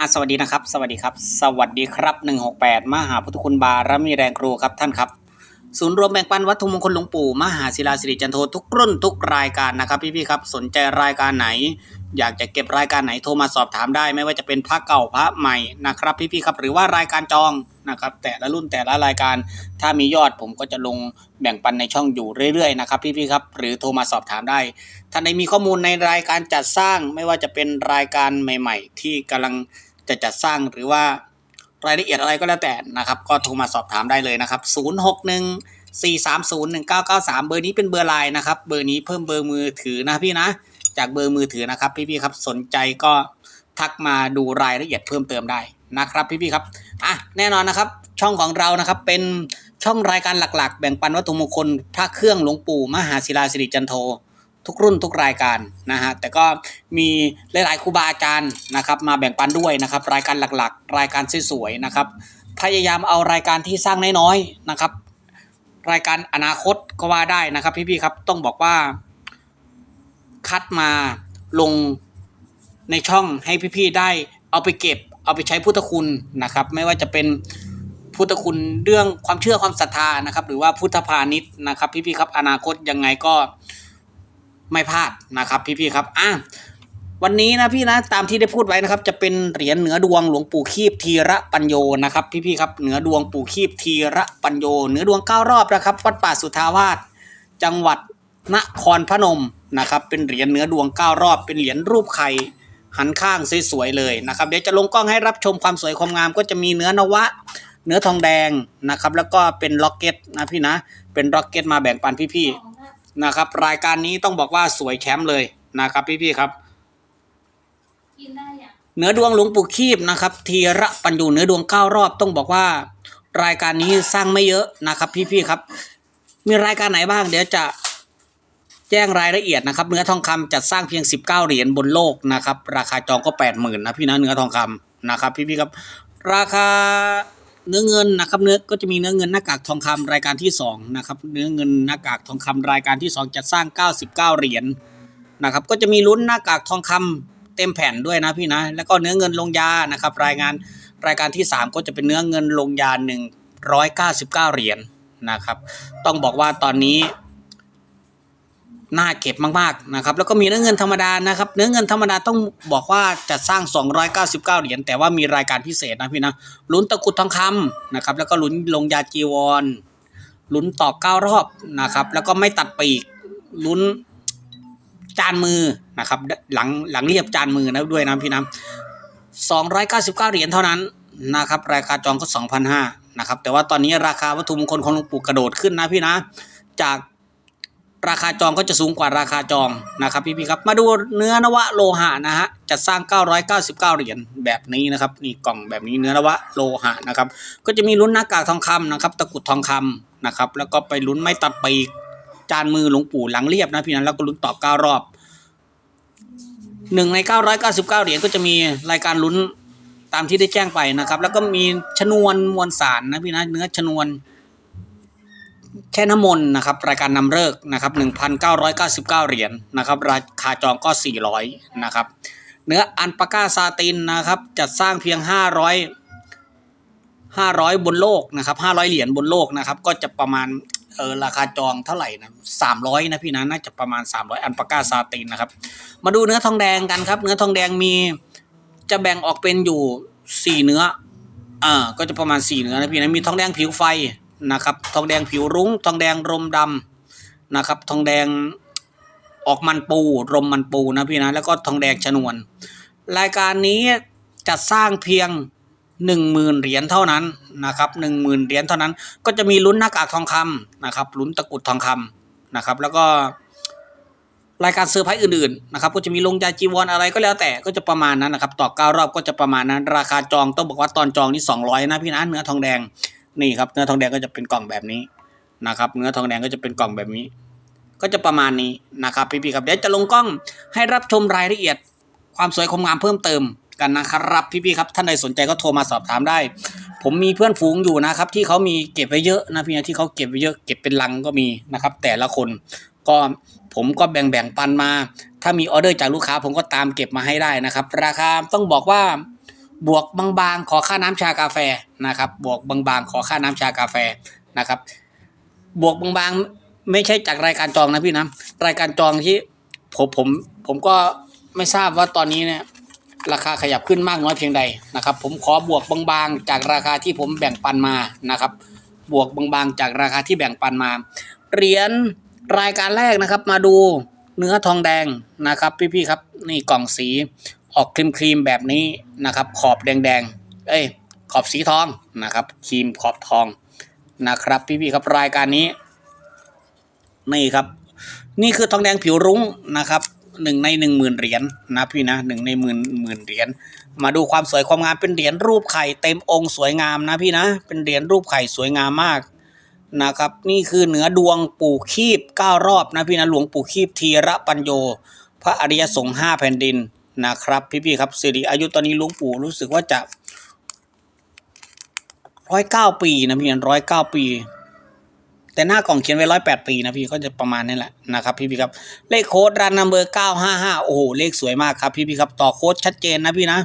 อะสวัสดีนะครับ สวัสดีครับ สวัสดีครับ 168 มหาพุทธคุณบารมีแรงครูครับท่านครับ ศูนย์รวมแบ่งปันวัตถุมงคลหลวงปู่มหาศิลาสิริจันโททุกรุ่นทุกรายการนะครับพี่ๆครับ สนใจรายการไหน อยากจะเก็บรายการไหนโทรมาสอบถามได้ ไม่ว่าจะเป็นพระเก่าพระใหม่นะครับพี่ๆครับ หรือว่ารายการจองนะครับแต่ละรุ่นแต่ละรายการ ถ้ามียอดผมก็จะลงแบ่งปันในช่องอยู่เรื่อยๆนะครับพี่ๆครับหรือโทรมาสอบถามได้ท่านใดมีข้อมูลในรายการจัดสร้างไม่ว่าจะเป็นรายการใหม่ ๆ ที่กำลัง จะจัดสร้างหรือว่ารายละเอียดอะไรก็แล้วแต่นะครับ ก็โทรมาสอบถามได้เลยนะครับ 061 430 1993 เบอร์นี้เป็นเบอร์ไลน์นะครับ เบอร์นี้เพิ่มเบอร์มือถือนะพี่นะ จากเบอร์มือถือนะครับ พี่ๆครับสนใจก็ทักมาดูรายละเอียดเพิ่มเติมได้นะครับ พี่ๆครับอะแน่นอนนะครับ ช่องของเรานะครับเป็นช่องรายการหลักๆ แบ่งปันวัตถุมงคลพระเครื่องหลวงปู่มหาศิลาสิริจันโท ทุกรุ่นทุกรายการนะฮะแต่ก็มีหลายๆครูบาอาจารย์นะครับมาแบ่งปันด้วยนะครับ รายการหลักๆ รายการสวยๆนะครับพยายามเอารายการที่สร้างน้อยๆนะครับ รายการอนาคตก็ว่าได้นะครับ พี่ๆครับต้องบอกว่า คัดมาลงในช่องให้พี่ๆได้เอาไปเก็บ เอาไปใช้พุทธคุณนะครับ ไม่ว่าจะเป็นพุทธคุณเรื่องความเชื่อความศรัทธานะครับ หรือว่าพุทธพาณิชย์นะครับ พี่ๆครับอนาคตยังไงก็ ไม่พลาดนะครับพี่ๆครับอะวันนี้นะพี่นะตามที่ได้พูดไว้นะครับ จะเป็นเหรียญเหนือดวงหลวงปู่คีบทีระปัญโยนะครับ พี่ๆครับเหนือดวงปู่คีบทีระปัญโยเหนือดวงเก้ารอบนะครับวัดป่าสุทาวาสจังหวัดนครพนมนะครับ เป็นเหรียญเหนือดวงเก้ารอบ เป็นเหรียญรูปไข่หันข้างสวยๆเลยนะครับ เดี๋ยวจะลงกล้องให้รับชมความสวยความงามก็จะมีเนื้อนวะเนื้อทองแดงนะครับ แล้วก็เป็นล็อกเก็ตนะพี่นะ เป็นล็อกเก็ตมาแบ่งปันพี่ๆ นะครับ รายการนี้ต้องบอกว่าสวยแชมป์เลยนะครับ พี่ๆครับ กินได้อะเนื้อดวงหลวงปู่คีบนะครับทีระปัญญูเนื้อดวงเก้ารอบต้องบอกว่า รายการนี้สร้างไม่เยอะนะครับ พี่ๆครับ มีรายการไหนบ้าง เดี๋ยวจะแจ้งรายละเอียดนะครับ เนื้อทองคำจัดสร้างเพียง 19 เหรียญบนโลกนะครับ ราคาจองก็ 80,000 นะพี่นะเนื้อทองคำนะครับ พี่ๆครับ ราคา เนื้อเงินนะครับเนื้อก็จะมีเนื้อเงินหน้ากากทองคำรายการที่สองนะครับเนื้อเงินหน้ากากทองคำรายการที่สองจะสร้าง 99 เหรียญนะครับก็จะมีลุ้นหน้ากากทองคำเต็มแผ่นด้วยนะพี่นะแล้วก็เนื้อเงินลงยานะครับรายงานรายการที่ 3 ก็จะเป็นเนื้อเงินลงยา 199 เหรียญนะครับต้องบอกว่าตอนนี้ น่าเก็บมากๆนะครับแล้วก็มีเนื้อเงินธรรมดานะครับเนื้อเงินธรรมดาต้องบอกว่าจะสร้าง 299 เหรียญแต่ว่ามีรายการพิเศษนะพี่นะลุ้นตะกุดทองคำนะครับแล้วก็ลุ้นลงยาจีวรลุ้นต่อเก้ารอบนะครับแล้วก็ไม่ตัดปีกลุ้นจานมือนะครับหลังหลังเรียบจานมือนะด้วยนะพี่น้ำสองร้อยเก้าสิบเก้าเหรียญเท่านั้นนะครับราคาจองก็สองพันห้านะครับแต่ว่าตอนนี้ราคาวัตถุมงคลของหลวงปู่กระโดดขึ้นนะพี่นะจาก ราคาจองก็จะสูงกว่าราคาจองนะครับพี่ๆครับ มาดูเนื้อนวะโลหะนะฮะจะสร้าง 999 เหรียญแบบนี้นะครับนี่กล่องแบบนี้เนื้อนวะโลหะนะครับก็จะมีลุ้นหน้ากากทองคำนะครับตะกุดทองคำนะครับแล้วก็ไปลุ้นไม่ตัดปีกจานมือหลวงปู่หลังเรียบนะพี่นะแล้วก็ลุ้นต่อเก้ารอบหนึ่งในเก้าร้อยเก้าสิบเก้าเหรียญก็จะมีรายการลุ้นตามที่ได้แจ้งไปนะครับ แล้วก็มีชนวนมวลสารนะพี่นะเนื้อชนวน แช่น้ำมนต์นะครับรายการนำเลิกนะครับหนึ่งพันเก้าร้อยเก้าสิบเก้าเหรียญนะครับราคาจองก็สี่ร้อยนะครับเนื้ออันปาก้าซาตินนะครับจัดสร้างเพียงห้าร้อยห้าร้อยบนโลกนะครับห้าร้อยเหรียญบนโลกนะครับก็จะประมาณเออราคาจองเท่าไหร่นะสามร้อยนะพี่นะน่าจะประมาณสามร้อยอันปาก้าซาตินนะครับมาดูเนื้อทองแดงกันครับเนื้อทองแดงมีจะแบ่งออกเป็นอยู่สี่เนื้ออ่าก็จะประมาณสี่เนื้อนะพี่นะมีทองแดงผิวไฟ นะครับ ทองแดงผิวรุ้ง ทองแดงรมดำนะครับ ทองแดงออกมันปูรมมันปูนะพี่นะแล้วก็ทองแดงชนวน รายการนี้จัดสร้างเพียงหนึ่งหมื่นเหรียญเท่านั้นนะครับหนึ่งหมื่นเหรียญเท่านั้น ก็จะมีลุ้นหน้ากากทองคำนะครับลุ้นตะกุดทองคำนะครับ แล้วก็รายการเซอร์ไพรส์อื่นๆนะครับก็จะมีลงยาจีวรอะไรก็แล้วแต่ก็จะประมาณนั้นนะครับต่อเก้ารอบก็จะประมาณนั้น ราคาจองต้องบอกว่าตอนจองนี่สองร้อยนะพี่นะเนื้อทองแดง นี่ครับเนื้อทองแดงก็จะเป็นกล่องแบบนี้นะครับ เนื้อทองแดงก็จะเป็นกล่องแบบนี้ ก็จะประมาณนี้นะครับพี่ๆครับเดี๋ยวจะลงกล้องให้รับชมรายละเอียด ความสวยความงามเพิ่มเติมกันนะครับพี่ๆครับท่านใดสนใจก็โทรมาสอบถามได้ ผมมีเพื่อนฝูงอยู่นะครับ ที่เขามีเก็บไว้เยอะนะพี่นะที่เขาเก็บไว้เยอะเก็บเป็นลังก็มีนะครับ แต่ละคนก็ผมก็แบ่งแบ่งปันมา ถ้ามีออเดอร์จากลูกค้า ผมก็ตามเก็บมาให้ได้นะครับ ราคาต้องบอกว่า บวกบางๆ ขอค่าน้ำชากาแฟนะครับ บวกบางๆ ขอค่าน้ำชากาแฟนะครับ บวกบางๆ ไม่ใช่จากรายการจองนะพี่นะรายการจองที่ผมผมผมก็ไม่ทราบว่าตอนนี้เนี่ยราคาขยับขึ้นมากน้อยเพียงใดนะครับ ผมขอบวกบางๆ จากราคาที่ผมแบ่งปันมานะครับ บวกบางๆ จากราคาที่แบ่งปันมาเหรียญรายการแรกนะครับ มาดูเนื้อทองแดงนะครับ พี่ๆครับ นี่กล่องสี ออกครีมๆแบบนี้นะครับ ขอบแดงๆ เอ้ย ขอบสีทองนะครับครีมขอบทองนะครับ พี่ๆครับรายการนี้ นี่ครับ นี่คือทองแดงผิวรุ้งนะครับหนึ่งในหนึ่งหมื่นเหรียญนะพี่นะหนึ่งในหมื่นหมื่นเหรียญมาดูความสวยความงามเป็นเหรียญรูปไข่เต็มองค์สวยงามนะพี่นะ เป็นเหรียญรูปไข่สวยงามมากนะครับ นี่คือเหนือดวงปู่คีบเก้ารอบนะพี่นะหลวงปู่คีบทีระปัญโย พระอริยสงฆ์ห้าแผ่นดิน นะครับ พี่ๆครับสิริอายุตอนนี้หลวงปู่รู้สึกว่าจะร้อยเก้าปีนะพี่ร้อยเก้าปี แต่หน้ากล่องเขียนไว้ร้อยแปดปีนะพี่ก็จะประมาณนี้แหละนะครับ พี่พี่ครับ เลขโค้ดรันนัมเบอร์เก้าห้าห้าโอ้โหเลขสวยมากครับ พี่พี่ครับต่อโค้ดชัดเจนนะพี่นะ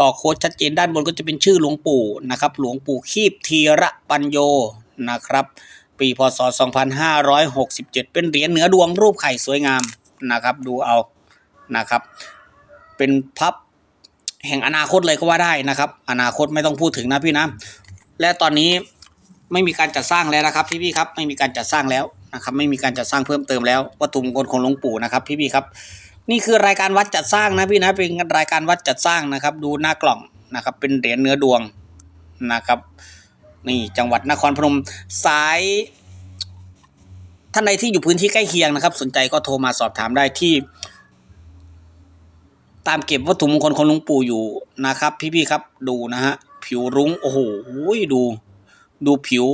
ต่อโค้ดชัดเจนด้านบนก็จะเป็นชื่อหลวงปู่นะครับ หลวงปู่คีบทีระปัญโยนะครับ ปีพศ 2567 เป็นเหรียญเหนือดวงรูปไข่สวยงามนะครับ ดูเอานะครับ เป็นพับแห่งอนาคตเลยก็ว่าได้นะครับ อนาคตไม่ต้องพูดถึงนะพี่นะ และตอนนี้ไม่มีการจัดสร้างแล้วนะครับพี่พี่ครับไม่มีการจัดสร้างแล้วนะครับ ไม่มีการจัดสร้างเพิ่มเติมแล้ววัตถุมงคลของหลวงปู่นะครับ พี่พี่ครับ นี่คือรายการวัดจัดสร้างนะพี่นะเป็นรายการวัดจัดสร้างนะครับ ดูหน้ากล่องนะครับ เป็นเหรียญเนื้อดวงนะครับ นี่จังหวัดนครพนมสายท่านใดที่อยู่พื้นที่ใกล้เคียงนะครับ สนใจก็โทรมาสอบถามได้ที่ ตามเก็บวัตถุมงคลของหลวงปู่อยู่นะครับ พี่ๆครับดูนะฮะผิวรุ้งโอ้โหดู ดูผิว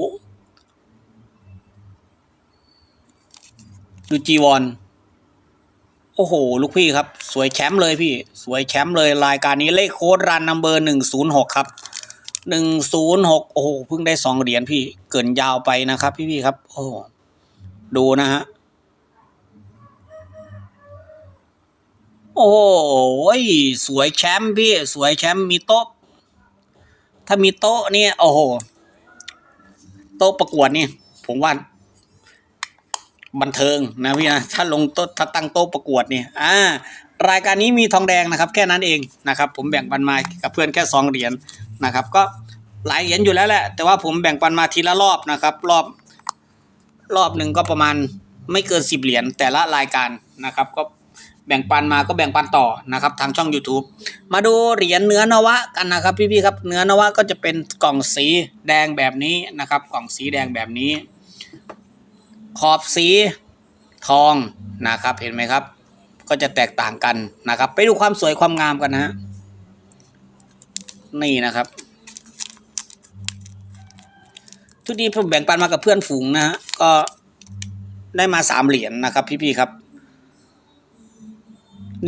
ดูจีวรโอ้โห ลูกพี่ครับ สวยแชมป์เลยพี่ สวยแชมป์เลยรายการนี้เลขโค้ดรันนัมเบอร์หนึ่งศูนย์หกครับหนึ่งศูนย์หกโอ้โหเพิ่งได้สองเหรียญพี่ เกินยาวไปนะครับ พี่ๆครับ โอ้ดูนะฮะ โอ้โหสวยแชมป์พี่ สวยแชมป์มีโต๊ะ ถ้ามีโต๊ะเนี่ยโอ้โห โต๊ะประกวดนี่ ผมว่า บันเทิงนะพี่นะถ้าลงโต๊ะถ้าตั้งโต๊ะประกวดเนี่ยอ่ารายการนี้มีทองแดงนะครับ แค่นั้นเองนะครับ ผมแบ่งปันมากับเพื่อนแค่สองเหรียญนะครับ ก็หลายเหรียญอยู่แล้วแหละ แต่ว่าผมแบ่งปันมาทีละรอบนะครับ รอบ รอบหนึ่งก็ประมาณไม่เกินสิบเหรียญแต่ละรายการนะครับ ก็ แบ่งปันมาก็แบ่งปันต่อนะครับทางช่อง YouTube มาดูเหรียญเนื้อนวะกันนะครับพี่ๆครับเนื้อนวะก็จะเป็นกล่องสีแดงแบบนี้นะครับ กล่องสีแดงแบบนี้ ขอบสีทองนะครับเห็นไหมครับ ก็จะแตกต่างกันนะครับ ไปดูความสวยความงามกันนะฮะนี่นะครับทุกทีผมแบ่งปันมากับเพื่อนฝูงนะฮะก็ได้มาสามเหรียญนะครับ พี่ๆครับ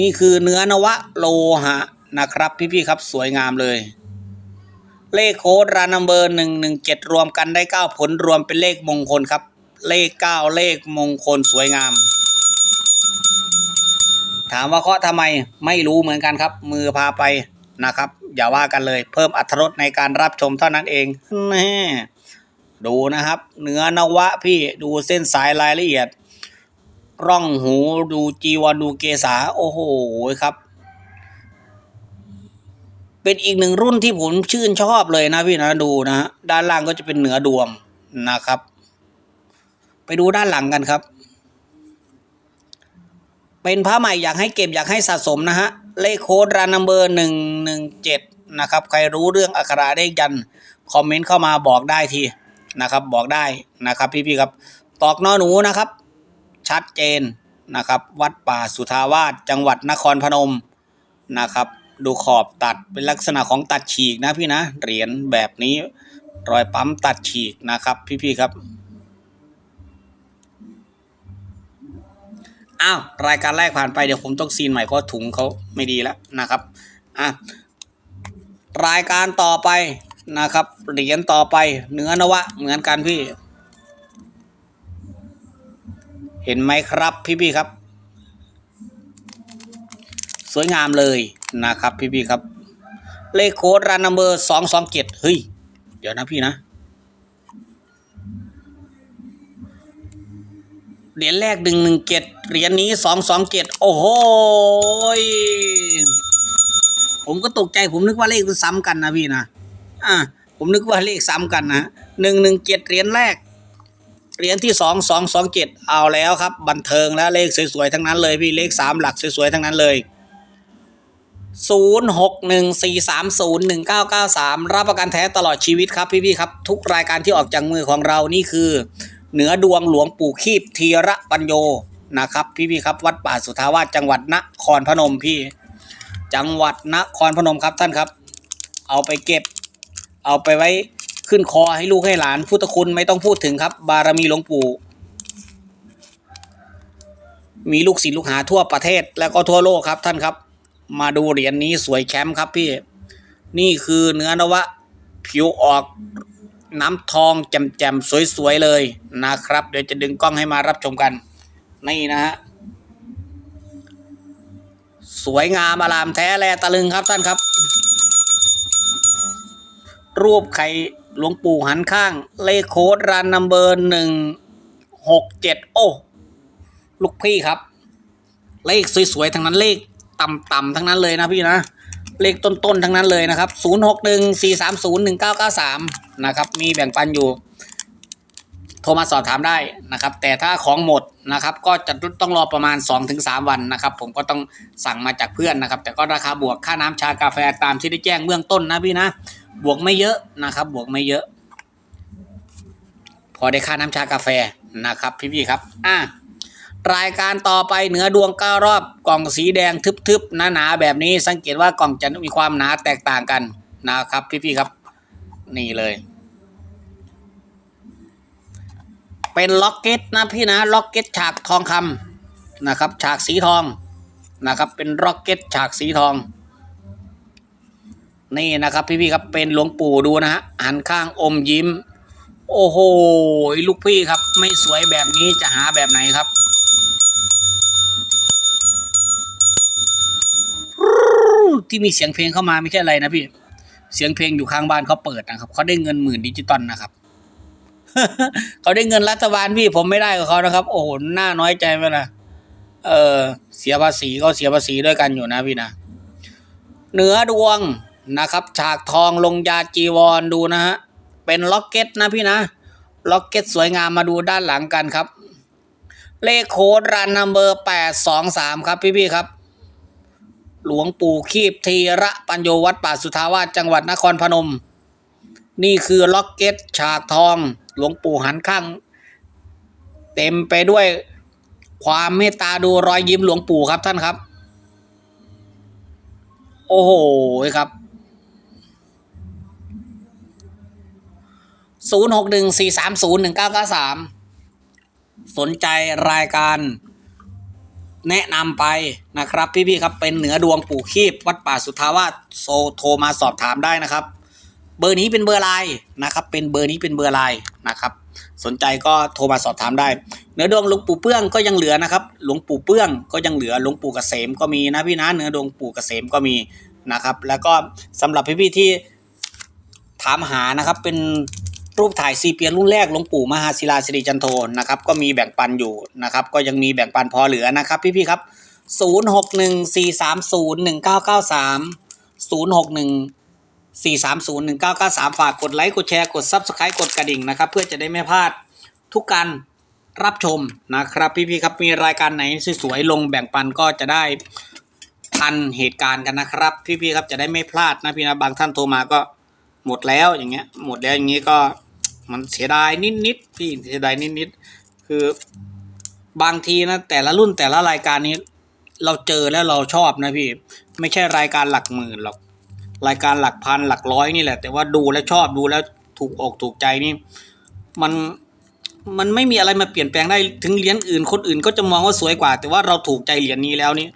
นี่คือเนื้อนวะโลหะนะครับ พี่ๆครับสวยงามเลย เลขโค้ดรานัมเบอร์หนึ่งหนึ่งเจ็ดรวมกันได้เก้าผลรวมเป็นเลขมงคลครับ เลขเก้าเลขมงคลสวยงาม ถามว่าเคาะทำไมไม่รู้เหมือนกันครับ มือพาไปนะครับ อย่าว่ากันเลยเพิ่มอรรถรสในการรับชมเท่านั้นเองนี่ดูนะครับ เนื้อนวะพี่ดูเส้นสายรายละเอียด ร่องหูดูจีวรดูเกษาโอ้โหครับ เป็นอีกหนึ่งรุ่นที่ผมชื่นชอบเลยนะพี่นะดูนะฮะด้านล่างก็จะเป็นเหนือดวงนะครับ ไปดูด้านหลังกันครับ เป็นพระใหม่อยากให้เก็บอยากให้สะสมนะฮะเลขโค้ดรานัมเบอร์หนึ่งหนึ่งเจ็ดนะครับ ใครรู้เรื่องอักขระเลขยันคอมเมนต์เข้ามาบอกได้ทีนะครับ บอกได้นะครับ พี่ๆครับ ตอกนอหนูนะครับ ชัดเจนนะครับ วัดป่าสุทาวาสจังหวัดนครพนมนะครับ ดูขอบตัดเป็นลักษณะของตัดฉีกนะพี่นะเหรียญแบบนี้รอยปั๊มตัดฉีกนะครับพี่ๆครับอ้าวรายการแรกผ่านไปเดี๋ยวผมต้องซีนใหม่เพราะถุงเขาไม่ดีแล้วนะครับอะรายการต่อไปนะครับเหรียญต่อไปเนื้อนวะเหมือนกันพี่ เห็นไหมครับพี่ๆครับ สวยงามเลยนะครับพี่ๆครับ เลขโค้ดรันนัมเบอร์สองสองเจ็ดเฮ้ย เดี๋ยวนะพี่นะ เหรียญแรกหนึ่งหนึ่งเจ็ดเหรียญนี้สองสองเจ็ดโอ้โหผมก็ตกใจผมนึกว่าเลขมันซ้ำกันนะพี่นะอ่าผมนึกว่าเลขซ้ำกันนะหนึ่งหนึ่งเจ็ดเหรียญแรก เหรียญที่สองสองสองเจ็ดเอาแล้วครับ บันเทิงแล้วเลขสวยๆทั้งนั้นเลยพี่เลขสามหลักสวยๆทั้งนั้นเลยศูนย์หกหนึ่งสี่สามศูนย์หนึ่งเก้าเก้าสามรับประกันแท้ตลอดชีวิตครับพี่ๆครับ ทุกรายการที่ออกจากมือของเรานี่คือ เหนือดวงหลวงปู่คีบธีระปัญโยนะครับพี่ๆครับ วัดป่าสุทาวาสจังหวัดนครพนมพี่ จังหวัดนครพนมครับท่านครับ เอาไปเก็บ เอาไปไว้ ขึ้นคอให้ลูกให้หลานพุทธคุณไม่ต้องพูดถึงครับ บารมีหลวงปู่ มีลูกศิษย์ลูกหาทั่วประเทศแล้วก็ทั่วโลกครับท่านครับ มาดูเหรียญนี้สวยแชมป์ครับพี่ นี่คือเนื้อนวะ ผิวออกน้ำทองแจ่มๆสวยๆเลยนะครับ เดี๋ยวจะดึงกล้องให้มารับชมกัน นี่นะฮะสวยงามอลามแท้แลตะลึงครับท่านครับ รูปไข่ หลวงปู่หันข้าง เลขโค้ดรันนัมเบอร์หนึ่งหกเจ็ดโอ้ ลูกพี่ครับ เลขสวยๆทั้งนั้นเลขต่ำๆทั้งนั้นเลยนะพี่นะ เลขต้นๆทั้งนั้นเลยนะครับ0 6 1 4 3 0 1 9 9 3นะครับ มีแบ่งปันอยู่ โทรมาสอบถามได้นะครับ แต่ถ้าของหมดนะครับ ก็จะต้องรอประมาณ 2-3 วันนะครับ ผมก็ต้องสั่งมาจากเพื่อนนะครับ แต่ก็ราคาบวกค่าน้ำชากาแฟตามที่ได้แจ้งเบื้องต้นนะพี่นะ บวกไม่เยอะนะครับ บวกไม่เยอะ พอได้ค่าน้ำชากาแฟนะครับ พี่ๆครับ อะรายการต่อไปเหนือดวงเก้ารอบกล่องสีแดงทึบๆหนาๆแบบนี้สังเกตว่ากล่องจะมีความหนาแตกต่างกันนะครับ พี่ๆครับ นี่เลย เป็นล็อกเก็ตนะพี่นะล็อกเก็ตฉากทองคำนะครับ ฉากสีทองนะครับ เป็นล็อกเก็ตฉากสีทอง นี่นะครับพี่ๆครับเป็นหลวงปู่ดูนะฮะหันข้างอมยิ้ม โอ้โหลูกพี่ครับ ไม่สวยแบบนี้จะหาแบบไหนครับที่มีเสียงเพลงเข้ามาไม่ใช่อะไรนะพี่ เสียงเพลงอยู่ข้างบ้านเขาเปิดนะครับเขาได้เงินหมื่นดิจิตอลนะครับเขาได้เงินรัฐบาลพี่ผมไม่ได้กับเขานะครับ โอ้โหน่าน้อยใจไหมล่ะเออเสียภาษีก็เสียภาษีด้วยกันอยู่นะพี่นะเหนือดวง นะครับ ฉากทองลงยาจีวรดูนะฮะ เป็นล็อกเก็ตนะพี่นะ ล็อกเก็ตสวยงามมาดูด้านหลังกันครับ เลขโค้ดรันนัมเบอร์แปดสองสามครับพี่ๆครับ หลวงปู่คีบทีระปัญโยวัดป่าสุทธาวาสจังหวัดนครพนม นี่คือล็อกเก็ตฉากทอง หลวงปู่หันข้าง เต็มไปด้วยความเมตตาดูรอยยิ้มหลวงปู่ครับท่านครับ โอ้โหครับ ศูนย์หกหนึ่งสี่สามศูนย์หนึ่งเก้าเก้าสามสนใจรายการแนะนำไปนะครับ พี่ๆครับเป็นเหนือดวงปู่คีบวัดป่าสุทธาวาสโซโทรมาสอบถามได้นะครับ เบอร์นี้เป็นเบอร์ไลน์นะครับ เป็นเบอร์นี้เป็นเบอร์ไลน์นะครับ สนใจก็โทรมาสอบถามได้เหนือดวงหลวงปู่เปื้องก็ยังเหลือนะครับ หลวงปู่เปื้องก็ยังเหลือหลวงปู่เกษมก็มีนะพี่นะเหนือดวงปู่เกษมก็มีนะครับ แล้วก็สำหรับพี่ๆที่ถามหานะครับเป็น รูปถ่ายซีเปียรุ่นแรกหลวงปู่มหาศิลาสิริจันโทนะครับก็มีแบ่งปันอยู่นะครับก็ยังมีแบ่งปันพอเหลือนะครับพี่ๆครับ 0 6 1 4 3 0 1 9 9 3 0 6 1 4 3 0 1 9 9 3 ฝากกดไลค์กดแชร์กด Subscribe กดกระดิ่งนะครับ เพื่อจะได้ไม่พลาดทุกการรับชมนะครับ พี่ๆครับมีรายการไหนสวยๆลงแบ่งปันก็จะได้ทันเหตุการณ์กันนะครับ พี่ๆครับจะได้ไม่พลาดนะพี่นะบางท่านโทรมาก็หมดแล้วอย่างเงี้ยหมดแล้วอย่างงี้ก็ มันเสียดายนิดๆพี่เสียดายนิดๆคือบางทีนะแต่ละรุ่นแต่ละรายการนี้ เราเจอแล้วเราชอบนะพี่ ไม่ใช่รายการหลักหมื่นหรอกรายการหลักพันหลักร้อยนี่แหละ แต่ว่าดูแล้วชอบดูแล้วถูกอกถูกใจนี่ มันมันไม่มีอะไรมาเปลี่ยนแปลงได้ถึงเหรียญอื่นคนอื่นก็จะมองว่าสวยกว่า แต่ว่าเราถูกใจเหรียญนี้แล้วนี่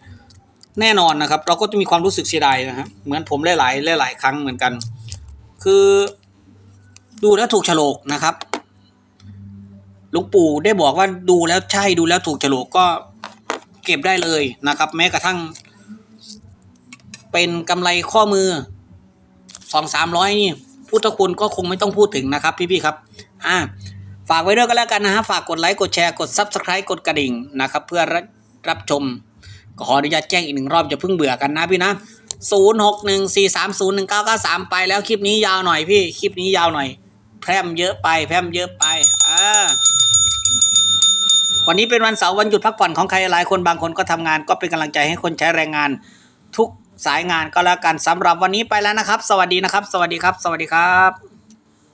แน่นอนนะครับ เราก็จะมีความรู้สึกเสียดายนะฮะเหมือนผมหลายๆหลายๆครั้งเหมือนกัน คือ ดูแล้วถูกฉลกนะครับหลวงปู่ได้บอกว่าดูแล้วใช่ดูแล้วถูกฉลกก็เก็บได้เลยนะครับ แม้กระทั่ง เป็นกำไรข้อมือสองสามร้อยนี่พุทธคุณก็คงไม่ต้องพูดถึงนะครับ พี่ๆครับ อ่า ฝากไว้ด้วยก็แล้วกันนะฮะ ฝากกดไลค์กดแชร์กด subscribe กดกระดิ่งนะครับ เพื่อรับรับชมก็ขออนุญาตแจ้งอีกหนึ่งรอบอย่าเพิ่งเบื่อกันนะพี่นะศูนย์หกหนึ่งสี่สามศูนย์หนึ่งเก้าเก้าสามไปแล้วคลิปนี้ยาวหน่อยพี่ คลิปนี้ยาวหน่อย แพร่มเยอะไปแพร่มเยอะไปอ่าวันนี้เป็นวันเสาร์วันหยุดพักผ่อนของใครหลายคนบางคนก็ทำงาน ก็เป็นกำลังใจให้คนใช้แรงงาน ทุกสายงานก็แล้วกันสำหรับวันนี้ไปแล้วนะครับ สวัสดีนะครับ สวัสดีครับ สวัสดีครับ